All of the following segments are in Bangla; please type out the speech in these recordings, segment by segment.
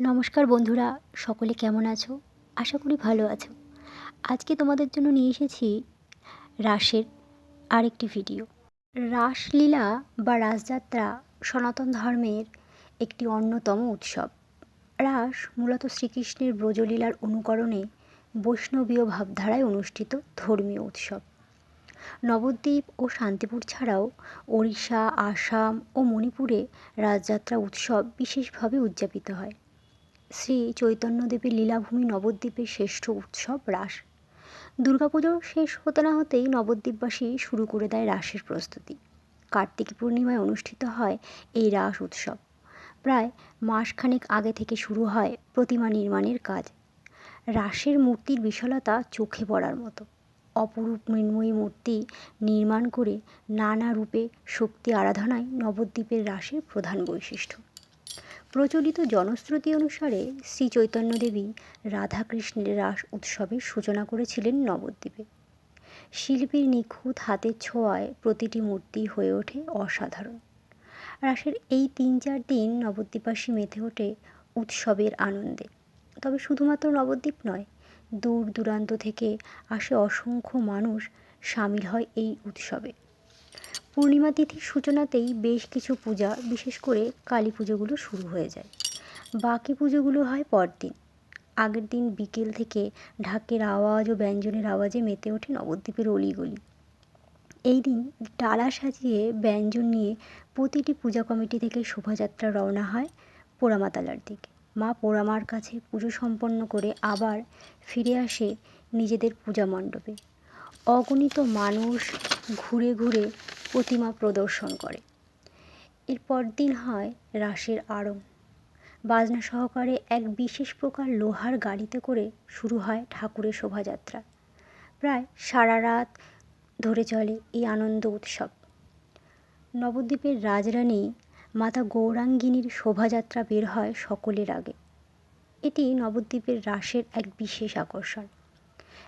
নমস্কার বন্ধুরা, সকলে কেমন আছো? আশা করি ভালো আছো। আজকে তোমাদের জন্য নিয়ে এসেছি রাসের আরেকটি ভিডিও। রাসলীলা বা রাসযাত্রা সনাতন ধর্মের একটি অন্যতম উৎসব। রাস মূলত শ্রীকৃষ্ণের ব্রজলীলার অনুকরণে বৈষ্ণবীয় ভাবধারায় অনুষ্ঠিত ধর্মীয় উৎসব। নবদ্বীপ ও শান্তিপুর ছাড়াও ওড়িশা, আসাম ও মণিপুরে রাসযাত্রা উৎসব বিশেষভাবে উদযাপিত হয়। শ্রী চৈতন্যদেবের লীলাভূমি নবদ্বীপের শ্রেষ্ঠ উৎসব রাস। দুর্গাপুজো শেষ হতে না হতেই নবদ্বীপবাসী শুরু করে দেয় রাসের প্রস্তুতি। কার্তিক পূর্ণিমায় অনুষ্ঠিত হয় এই রাস উৎসব। প্রায় মাসখানেক আগে থেকে শুরু হয় প্রতিমা নির্মাণের কাজ। রাসের মূর্তির বিশালতা চোখে পড়ার মতো। অপরূপ মৃন্ময়ী মূর্তি নির্মাণ করে নানা রূপে শক্তি আরাধনাই নবদ্বীপের রাসের প্রধান বৈশিষ্ট্য। প্রচলিত জনশ্রুতি অনুসারে শ্রী চৈতন্যদেবী রাধাকৃষ্ণের রাস উৎসবের সূচনা করেছিলেন নবদ্বীপে। শিল্পীর নিখুঁত হাতের ছোঁয়ায় প্রতিটি মূর্তি হয়ে ওঠে অসাধারণ। রাসের এই তিন চার দিন নবদ্বীপবাসী মেতে ওঠে উৎসবের আনন্দে। তবে শুধুমাত্র নবদ্বীপ নয় দূর দূরান্ত থেকে আসে অসংখ্য মানুষ সামিল হয় এই উৎসবে। পূর্ণিমা তিথির সূচনাতেই বেশ কিছু পূজা, বিশেষ করে কালী পুজোগুলো শুরু হয়ে যায়। বাকি পুজোগুলো হয় পরদিন। আগের দিন বিকেল থেকে ঢাকের আওয়াজ ও ব্যঞ্জনের আওয়াজে মেতে ওঠে নবদ্বীপের অলিগলি। এই দিন ডালা সাজিয়ে ব্যঞ্জন নিয়ে প্রতিটি পূজা কমিটি থেকে শোভাযাত্রা রওনা হয় পোড়ামাতালার দিকে। মা পোড়ামার কাছে পুজো সম্পন্ন করে আবার ফিরে আসে নিজেদের পূজা মণ্ডপে। অগণিত মানুষ ঘুরে ঘুরে প্রতিমা প্রদর্শন করে। এরপর দিন হয় রাসের আড়ং বাজনা সহকারে এক বিশেষ প্রকার লোহার গাড়িতে করে শুরু হয় ঠাকুরের শোভাযাত্রা। প্রায় সারা রাত ধরে চলে এই আনন্দ উৎসব। নবদ্বীপের রাজরানী মাতা গৌরাঙ্গিনীর শোভাযাত্রা বের হয় সকলের আগে। এটি নবদ্বীপের রাসের এক বিশেষ আকর্ষণ।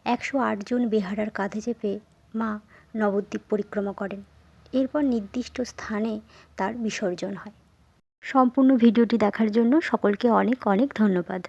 একশো আটজন বেহারার কাঁধে চেপে মা নবদ্বীপ পরিক্রমা করেন। এরপর নির্দিষ্ট স্থানে তার বিসর্জন হয়। সম্পূর্ণ ভিডিওটি দেখার জন্য সকলকে অনেক অনেক ধন্যবাদ।